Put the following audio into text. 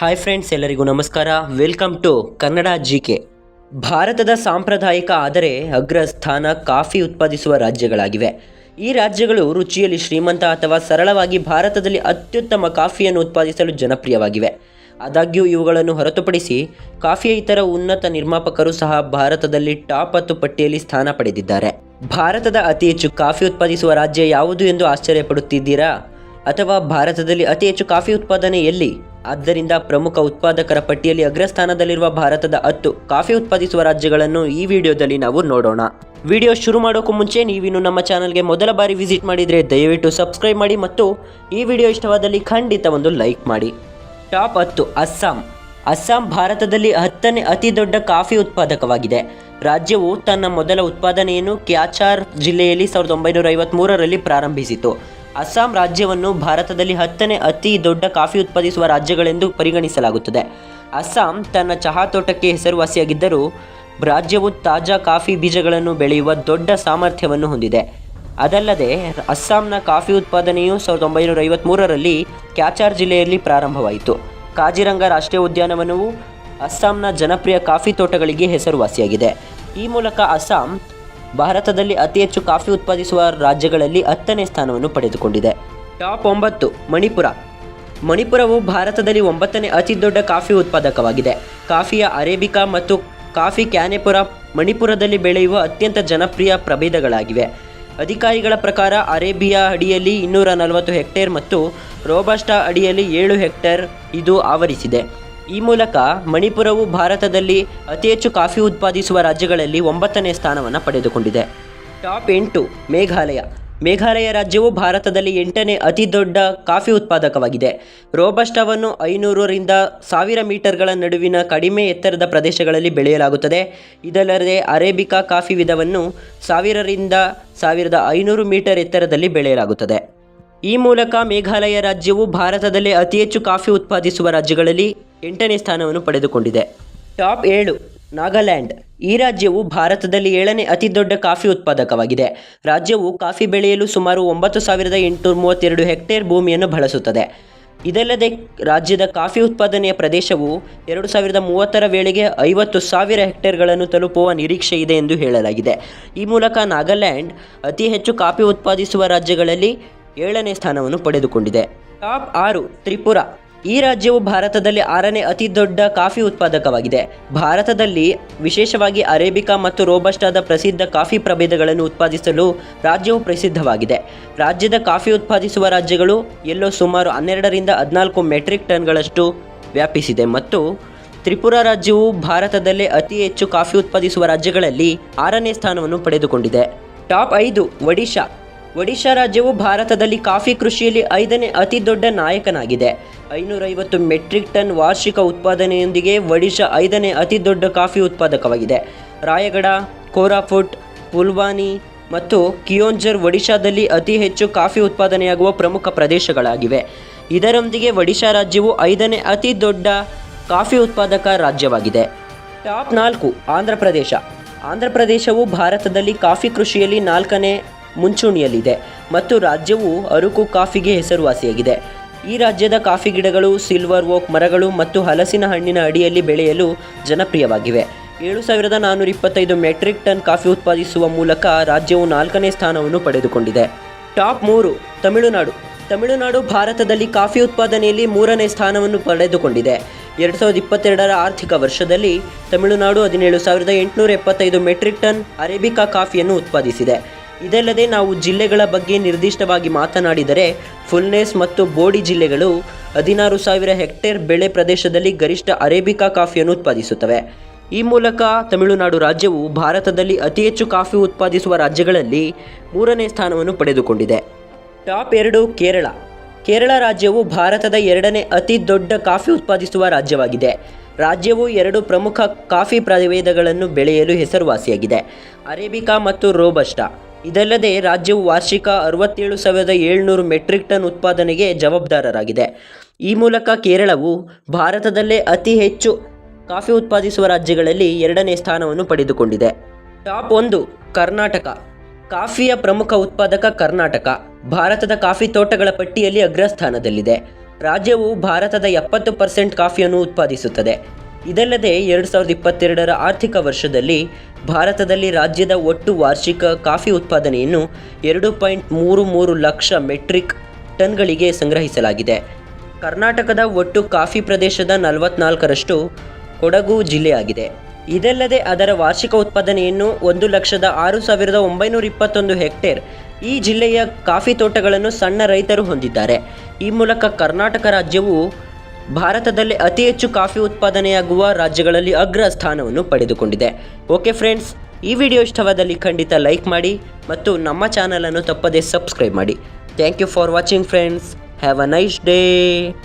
Hi friends ಎಲ್ಲರಿಗೂ ನಮಸ್ಕಾರ. Welcome to Kannada G K ಭಾರತದ ಸಾಂಪ್ರದಾಯಿಕ ಆದರೆ ಅಗ್ರಸ್ಥಾನ ಕಾಫಿ ಉತ್ಪಾದಿಸುವ ರಾಜ್ಯಗಳಾಗಿವೆ. ಈ ರಾಜ್ಯಗಳು ರುಚಿಯಲ್ಲಿ ಶ್ರೀಮಂತ ಅಥವಾ ಸರಳವಾಗಿ ಭಾರತದಲ್ಲಿ ಅತ್ಯುತ್ತಮ ಕಾಫಿಯನ್ನು ಉತ್ಪಾದಿಸಲು ಜನಪ್ರಿಯವಾಗಿವೆ. ಆದಾಗ್ಯೂ ಇವುಗಳನ್ನು ಹೊರತುಪಡಿಸಿ ಕಾಫಿಯ ಇತರ ಉನ್ನತ ನಿರ್ಮಾಪಕರು ಸಹ ಭಾರತದಲ್ಲಿ ಟಾಪ್ ಹತ್ತು ಪಟ್ಟಿಯಲ್ಲಿ ಸ್ಥಾನ ಪಡೆದಿದ್ದಾರೆ. ಭಾರತದ ಅತಿ ಹೆಚ್ಚು ಕಾಫಿ ಉತ್ಪಾದಿಸುವ ರಾಜ್ಯ ಯಾವುದು ಎಂದು ಆಶ್ಚರ್ಯಪಡುತ್ತಿದ್ದೀರಾ? ಅಥವಾ ಭಾರತದಲ್ಲಿ ಅತಿ ಹೆಚ್ಚು ಕಾಫಿ ಉತ್ಪಾದನೆ ಎಲ್ಲಿ ಆದ್ದರಿಂದ ಪ್ರಮುಖ ಉತ್ಪಾದಕರ ಪಟ್ಟಿಯಲ್ಲಿ ಅಗ್ರಸ್ಥಾನದಲ್ಲಿರುವ ಭಾರತದ ಹತ್ತು ಕಾಫಿ ಉತ್ಪಾದಿಸುವ ರಾಜ್ಯಗಳನ್ನು ಈ ವಿಡಿಯೋದಲ್ಲಿ ನಾವು ನೋಡೋಣ. ವಿಡಿಯೋ ಶುರು ಮಾಡೋಕ್ಕೂ ಮುಂಚೆ ನೀವಿನ್ನು ನಮ್ಮ ಚಾನಲ್ಗೆ ಮೊದಲ ಬಾರಿ ವಿಸಿಟ್ ಮಾಡಿದರೆ ದಯವಿಟ್ಟು ಸಬ್ಸ್ಕ್ರೈಬ್ ಮಾಡಿ ಮತ್ತು ಈ ವಿಡಿಯೋ ಇಷ್ಟವಾದಲ್ಲಿ ಖಂಡಿತ ಒಂದು ಲೈಕ್ ಮಾಡಿ. ಟಾಪ್ ಹತ್ತು ಅಸ್ಸಾಂ. ಅಸ್ಸಾಂ ಭಾರತದಲ್ಲಿ ಹತ್ತನೇ ಅತಿ ದೊಡ್ಡ ಕಾಫಿ ಉತ್ಪಾದಕವಾಗಿದೆ. ರಾಜ್ಯವು ತನ್ನ ಮೊದಲ ಉತ್ಪಾದನೆಯನ್ನು ಕ್ಯಾಚಾರ್ ಜಿಲ್ಲೆಯಲ್ಲಿ ಸಾವಿರದ ಒಂಬೈನೂರ ಐವತ್ತ್ಮೂರರಲ್ಲಿ ಪ್ರಾರಂಭಿಸಿತು. ಅಸ್ಸಾಂ ರಾಜ್ಯವನ್ನು ಭಾರತದಲ್ಲಿ ಹತ್ತನೇ ಅತಿ ದೊಡ್ಡ ಕಾಫಿ ಉತ್ಪಾದಿಸುವ ರಾಜ್ಯಗಳೆಂದು ಪರಿಗಣಿಸಲಾಗುತ್ತದೆ. ಅಸ್ಸಾಂ ತನ್ನ ಚಹಾ ತೋಟಕ್ಕೆ ಹೆಸರುವಾಸಿಯಾಗಿದ್ದರೂ, ರಾಜ್ಯವು ತಾಜಾ ಕಾಫಿ ಬೀಜಗಳನ್ನು ಬೆಳೆಯುವ ದೊಡ್ಡ ಸಾಮರ್ಥ್ಯವನ್ನು ಹೊಂದಿದೆ. ಅದಲ್ಲದೆ, ಅಸ್ಸಾಂನ ಕಾಫಿ ಉತ್ಪಾದನೆಯು ಸಾವಿರದ ಒಂಬೈನೂರ ಐವತ್ತ್ಮೂರರಲ್ಲಿ ಕ್ಯಾಚಾರ್ ಜಿಲ್ಲೆಯಲ್ಲಿ ಪ್ರಾರಂಭವಾಯಿತು. ಕಾಜಿರಂಗ ರಾಷ್ಟ್ರೀಯ ಉದ್ಯಾನವನವು ಅಸ್ಸಾಂನ ಜನಪ್ರಿಯ ಕಾಫಿ ತೋಟಗಳಿಗೆ ಹೆಸರುವಾಸಿಯಾಗಿದೆ. ಈ ಮೂಲಕ ಅಸ್ಸಾಂ ಭಾರತದಲ್ಲಿ ಅತಿ ಹೆಚ್ಚು ಕಾಫಿ ಉತ್ಪಾದಿಸುವ ರಾಜ್ಯಗಳಲ್ಲಿ ಹತ್ತನೇ ಸ್ಥಾನವನ್ನು ಪಡೆದುಕೊಂಡಿದೆ. ಟಾಪ್ ಒಂಬತ್ತು, ಮಣಿಪುರ. ಮಣಿಪುರವು ಭಾರತದಲ್ಲಿ ಒಂಬತ್ತನೇ ಅತಿ ದೊಡ್ಡ ಕಾಫಿ ಉತ್ಪಾದಕವಾಗಿದೆ. ಕಾಫಿಯ ಅರೇಬಿಕಾ ಮತ್ತು ಕಾಫಿ ಕ್ಯಾನೆಪುರ ಮಣಿಪುರದಲ್ಲಿ ಬೆಳೆಯುವ ಅತ್ಯಂತ ಜನಪ್ರಿಯ ಪ್ರಭೇದಗಳಾಗಿವೆ. ಅಧಿಕಾರಿಗಳ ಪ್ರಕಾರ ಅರೇಬಿಯಾ ಅಡಿಯಲ್ಲಿ ಇನ್ನೂರ ನಲವತ್ತು ಹೆಕ್ಟೇರ್ ಮತ್ತು ರೋಬಸ್ಟಾ ಅಡಿಯಲ್ಲಿ ಏಳು ಹೆಕ್ಟೇರ್ ಇದು ಆವರಿಸಿದೆ. ಈ ಮೂಲಕ ಮಣಿಪುರವು ಭಾರತದಲ್ಲಿ ಅತಿ ಹೆಚ್ಚು ಕಾಫಿ ಉತ್ಪಾದಿಸುವ ರಾಜ್ಯಗಳಲ್ಲಿ ಒಂಬತ್ತನೇ ಸ್ಥಾನವನ್ನು ಪಡೆದುಕೊಂಡಿದೆ. ಟಾಪ್ ಎಂಟು, ಮೇಘಾಲಯ. ಮೇಘಾಲಯ ರಾಜ್ಯವು ಭಾರತದಲ್ಲಿ ಎಂಟನೇ ಅತಿ ದೊಡ್ಡ ಕಾಫಿ ಉತ್ಪಾದಕವಾಗಿದೆ. ರೋಬಸ್ಟಾವನ್ನು ಐನೂರರಿಂದ ಸಾವಿರ ಮೀಟರ್ಗಳ ನಡುವಿನ ಕಡಿಮೆ ಎತ್ತರದ ಪ್ರದೇಶಗಳಲ್ಲಿ ಬೆಳೆಯಲಾಗುತ್ತದೆ. ಇದಲ್ಲದೆ ಅರೇಬಿಕಾ ಕಾಫಿ ವಿಧವನ್ನು ಸಾವಿರರಿಂದ ಸಾವಿರದ ಐನೂರು ಮೀಟರ್ ಎತ್ತರದಲ್ಲಿ ಬೆಳೆಯಲಾಗುತ್ತದೆ. ಈ ಮೂಲಕ ಮೇಘಾಲಯ ರಾಜ್ಯವು ಭಾರತದಲ್ಲೇ ಅತಿ ಹೆಚ್ಚು ಕಾಫಿ ಉತ್ಪಾದಿಸುವ ರಾಜ್ಯಗಳಲ್ಲಿ ಎಂಟನೇ ಸ್ಥಾನವನ್ನು ಪಡೆದುಕೊಂಡಿದೆ. ಟಾಪ್ ಏಳು, ನಾಗಾಲ್ಯಾಂಡ್. ಈ ರಾಜ್ಯವು ಭಾರತದಲ್ಲಿ ಏಳನೇ ಅತಿ ದೊಡ್ಡ ಕಾಫಿ ಉತ್ಪಾದಕವಾಗಿದೆ. ರಾಜ್ಯವು ಕಾಫಿ ಬೆಳೆಯಲು ಸುಮಾರು ಒಂಬತ್ತು ಸಾವಿರದ ಎಂಟುನೂರ ಮೂವತ್ತೆರಡು ಹೆಕ್ಟೇರ್ ಭೂಮಿಯನ್ನು ಬಳಸುತ್ತದೆ. ಇದಲ್ಲದೆ ರಾಜ್ಯದ ಕಾಫಿ ಉತ್ಪಾದನೆಯ ಪ್ರದೇಶವು ಎರಡು ಸಾವಿರದ ಮೂವತ್ತರ ವೇಳೆಗೆ ಐವತ್ತು ಸಾವಿರ ಹೆಕ್ಟೇರ್ಗಳನ್ನು ತಲುಪುವ ನಿರೀಕ್ಷೆ ಇದೆ ಎಂದು ಹೇಳಲಾಗಿದೆ. ಈ ಮೂಲಕ ನಾಗಾಲ್ಯಾಂಡ್ ಅತಿ ಹೆಚ್ಚು ಕಾಫಿ ಉತ್ಪಾದಿಸುವ ರಾಜ್ಯಗಳಲ್ಲಿ ಏಳನೇ ಸ್ಥಾನವನ್ನು ಪಡೆದುಕೊಂಡಿದೆ. ಟಾಪ್ ಆರು, ತ್ರಿಪುರ. ಈ ರಾಜ್ಯವು ಭಾರತದಲ್ಲಿ ಆರನೇ ಅತಿ ದೊಡ್ಡ ಕಾಫಿ ಉತ್ಪಾದಕವಾಗಿದೆ. ಭಾರತದಲ್ಲಿ ವಿಶೇಷವಾಗಿ ಅರೇಬಿಕಾ ಮತ್ತು ರೋಬಸ್ಟಾದ ಪ್ರಸಿದ್ಧ ಕಾಫಿ ಪ್ರಭೇದಗಳನ್ನು ಉತ್ಪಾದಿಸಲು ರಾಜ್ಯವು ಪ್ರಸಿದ್ಧವಾಗಿದೆ. ರಾಜ್ಯದ ಕಾಫಿ ಉತ್ಪಾದಿಸುವ ರಾಜ್ಯಗಳು ಎಲ್ಲೋ ಸುಮಾರು ಹನ್ನೆರಡರಿಂದ ಹದಿನಾಲ್ಕು ಮೆಟ್ರಿಕ್ ಟನ್ಗಳಷ್ಟು ವ್ಯಾಪಿಸಿದೆ ಮತ್ತು ತ್ರಿಪುರ ರಾಜ್ಯವು ಭಾರತದಲ್ಲೇ ಅತಿ ಹೆಚ್ಚು ಕಾಫಿ ಉತ್ಪಾದಿಸುವ ರಾಜ್ಯಗಳಲ್ಲಿ ಆರನೇ ಸ್ಥಾನವನ್ನು ಪಡೆದುಕೊಂಡಿದೆ. ಟಾಪ್ ಐದು ಒಡಿಶಾ ಒಡಿಶಾ ರಾಜ್ಯವು ಭಾರತದಲ್ಲಿ ಕಾಫಿ ಕೃಷಿಯಲ್ಲಿ ಐದನೇ ಅತಿ ದೊಡ್ಡ ನಾಯಕನಾಗಿದೆ. ಐನೂರೈವತ್ತು ಮೆಟ್ರಿಕ್ ಟನ್ ವಾರ್ಷಿಕ ಉತ್ಪಾದನೆಯೊಂದಿಗೆ ಒಡಿಶಾ ಐದನೇ ಅತಿ ದೊಡ್ಡ ಕಾಫಿ ಉತ್ಪಾದಕವಾಗಿದೆ. ರಾಯಗಢ ಕೋರಾಪುಟ್, ಪುಲ್ವಾನಿ ಮತ್ತು ಕಿಯೋಂಜರ್ ಒಡಿಶಾದಲ್ಲಿ ಅತಿ ಹೆಚ್ಚು ಕಾಫಿ ಉತ್ಪಾದನೆಯಾಗುವ ಪ್ರಮುಖ ಪ್ರದೇಶಗಳಾಗಿವೆ. ಇದರೊಂದಿಗೆ ಒಡಿಶಾ ರಾಜ್ಯವು ಐದನೇ ಅತಿ ದೊಡ್ಡ ಕಾಫಿ ಉತ್ಪಾದಕ ರಾಜ್ಯವಾಗಿದೆ. ಟಾಪ್ ನಾಲ್ಕು ಆಂಧ್ರ ಪ್ರದೇಶ. ಆಂಧ್ರ ಪ್ರದೇಶವು ಭಾರತದಲ್ಲಿ ಕಾಫಿ ಕೃಷಿಯಲ್ಲಿ ನಾಲ್ಕನೇ ಮುಂಚೂಣಿಯಲ್ಲಿದೆ ಮತ್ತು ರಾಜ್ಯವು ಅರುಕು ಕಾಫಿಗೆ ಹೆಸರುವಾಸಿಯಾಗಿದೆ. ಈ ರಾಜ್ಯದ ಕಾಫಿ ಗಿಡಗಳು, ಸಿಲ್ವರ್ ಓಕ್ ಮರಗಳು ಮತ್ತು ಹಲಸಿನ ಹಣ್ಣಿನ ಅಡಿಯಲ್ಲಿ ಬೆಳೆಯಲು ಜನಪ್ರಿಯವಾಗಿವೆ. ಏಳು ಸಾವಿರದ ನಾನ್ನೂರ ಇಪ್ಪತ್ತೈದು ಮೆಟ್ರಿಕ್ ಟನ್ ಕಾಫಿ ಉತ್ಪಾದಿಸುವ ಮೂಲಕ ರಾಜ್ಯವು ನಾಲ್ಕನೇ ಸ್ಥಾನವನ್ನು ಪಡೆದುಕೊಂಡಿದೆ. ಟಾಪ್ ಮೂರು, ತಮಿಳುನಾಡು. ತಮಿಳುನಾಡು ಭಾರತದಲ್ಲಿ ಕಾಫಿ ಉತ್ಪಾದನೆಯಲ್ಲಿ ಮೂರನೇ ಸ್ಥಾನವನ್ನು ಪಡೆದುಕೊಂಡಿದೆ. ಎರಡು ಸಾವಿರದ ಇಪ್ಪತ್ತೆರಡರ ಆರ್ಥಿಕ ವರ್ಷದಲ್ಲಿ ತಮಿಳುನಾಡು ಹದಿನೇಳು ಸಾವಿರದ ಎಂಟುನೂರ ಎಪ್ಪತ್ತೈದು ಮೆಟ್ರಿಕ್ ಟನ್ ಅರೇಬಿಕಾ ಕಾಫಿಯನ್ನು ಉತ್ಪಾದಿಸಿದೆ. ಇದಲ್ಲದೆ ನಾವು ಜಿಲ್ಲೆಗಳ ಬಗ್ಗೆ ನಿರ್ದಿಷ್ಟವಾಗಿ ಮಾತನಾಡಿದರೆ ಫುಲ್ನೆಸ್ ಮತ್ತು ಬೋಡಿ ಜಿಲ್ಲೆಗಳು ಹದಿನಾರು ಸಾವಿರ ಹೆಕ್ಟೇರ್ ಬೆಳೆ ಪ್ರದೇಶದಲ್ಲಿ ಗರಿಷ್ಠ ಅರೇಬಿಕಾ ಕಾಫಿಯನ್ನು ಉತ್ಪಾದಿಸುತ್ತವೆ. ಈ ಮೂಲಕ ತಮಿಳುನಾಡು ರಾಜ್ಯವು ಭಾರತದಲ್ಲಿ ಅತಿ ಹೆಚ್ಚು ಕಾಫಿ ಉತ್ಪಾದಿಸುವ ರಾಜ್ಯಗಳಲ್ಲಿ ಮೂರನೇ ಸ್ಥಾನವನ್ನು ಪಡೆದುಕೊಂಡಿದೆ. ಟಾಪ್ ಎರಡು ಕೇರಳ. ಕೇರಳ ರಾಜ್ಯವು ಭಾರತದ ಎರಡನೇ ಅತಿ ದೊಡ್ಡ ಕಾಫಿ ಉತ್ಪಾದಿಸುವ ರಾಜ್ಯವಾಗಿದೆ. ರಾಜ್ಯವು ಎರಡು ಪ್ರಮುಖ ಕಾಫಿ ಪ್ರಭೇದಗಳನ್ನು ಬೆಳೆಯಲು ಹೆಸರುವಾಸಿಯಾಗಿದೆ. ಅರೇಬಿಕಾ ಮತ್ತು ರೋಬಸ್ಟಾ. ಇದಲ್ಲದೆ ರಾಜ್ಯವು ವಾರ್ಷಿಕ ಅರವತ್ತೇಳು ಸಾವಿರದ ಏಳ್ನೂರು ಮೆಟ್ರಿಕ್ ಟನ್ ಉತ್ಪಾದನೆಗೆ ಜವಾಬ್ದಾರರಾಗಿದೆ. ಈ ಮೂಲಕ ಕೇರಳವು ಭಾರತದಲ್ಲೇ ಅತಿ ಹೆಚ್ಚು ಕಾಫಿ ಉತ್ಪಾದಿಸುವ ರಾಜ್ಯಗಳಲ್ಲಿ ಎರಡನೇ ಸ್ಥಾನವನ್ನು ಪಡೆದುಕೊಂಡಿದೆ. ಟಾಪ್ ಒಂದು ಕರ್ನಾಟಕ. ಕಾಫಿಯ ಪ್ರಮುಖ ಉತ್ಪಾದಕ ಕರ್ನಾಟಕ. ಭಾರತದ ಕಾಫಿ ತೋಟಗಳ ಪಟ್ಟಿಯಲ್ಲಿ ಅಗ್ರಸ್ಥಾನದಲ್ಲಿದೆ. ರಾಜ್ಯವು ಭಾರತದ ಎಪ್ಪತ್ತು ಪರ್ಸೆಂಟ್ ಕಾಫಿಯನ್ನು ಉತ್ಪಾದಿಸುತ್ತದೆ. ಇದಲ್ಲದೆ ಎರಡು ಸಾವಿರದ ಇಪ್ಪತ್ತೆರಡರ ಆರ್ಥಿಕ ವರ್ಷದಲ್ಲಿ ಭಾರತದಲ್ಲಿ ರಾಜ್ಯದ ಒಟ್ಟು ವಾರ್ಷಿಕ ಕಾಫಿ ಉತ್ಪಾದನೆಯನ್ನು ಎರಡು ಪಾಯಿಂಟ್ ಮೂರು ಮೂರು ಲಕ್ಷ ಮೆಟ್ರಿಕ್ ಟನ್ಗಳಿಗೆ ಸಂಗ್ರಹಿಸಲಾಗಿದೆ. ಕರ್ನಾಟಕದ ಒಟ್ಟು ಕಾಫಿ ಪ್ರದೇಶದ ನಲವತ್ನಾಲ್ಕರಷ್ಟು ಕೊಡಗು ಜಿಲ್ಲೆಯಾಗಿದೆ. ಇದಲ್ಲದೆ ಅದರ ವಾರ್ಷಿಕ ಉತ್ಪಾದನೆಯನ್ನು ಒಂದು ಲಕ್ಷದ ಆರು ಸಾವಿರದ ಒಂಬೈನೂರ ಇಪ್ಪತ್ತೊಂದು ಹೆಕ್ಟೇರ್ ಈ ಜಿಲ್ಲೆಯ ಕಾಫಿ ತೋಟಗಳನ್ನು ಸಣ್ಣ ರೈತರು ಹೊಂದಿದ್ದಾರೆ. ಈ ಮೂಲಕ ಕರ್ನಾಟಕ ರಾಜ್ಯವು ಭಾರತದಲ್ಲಿ ಅತಿ ಹೆಚ್ಚು ಕಾಫಿ ಉತ್ಪಾದನೆಯಾಗುವ ರಾಜ್ಯಗಳಲ್ಲಿ ಅಗ್ರ ಸ್ಥಾನವನ್ನು ಪಡೆದುಕೊಂಡಿದೆ. ಓಕೆ ಫ್ರೆಂಡ್ಸ್ ಈ ವಿಡಿಯೋ ಇಷ್ಟವಾದಲ್ಲಿ ಖಂಡಿತ ಲೈಕ್ ಮಾಡಿ ಮತ್ತು ನಮ್ಮ ಚಾನಲನ್ನು ತಪ್ಪದೇ ಸಬ್ಸ್ಕ್ರೈಬ್ ಮಾಡಿ. Thank you for watching friends have a nice day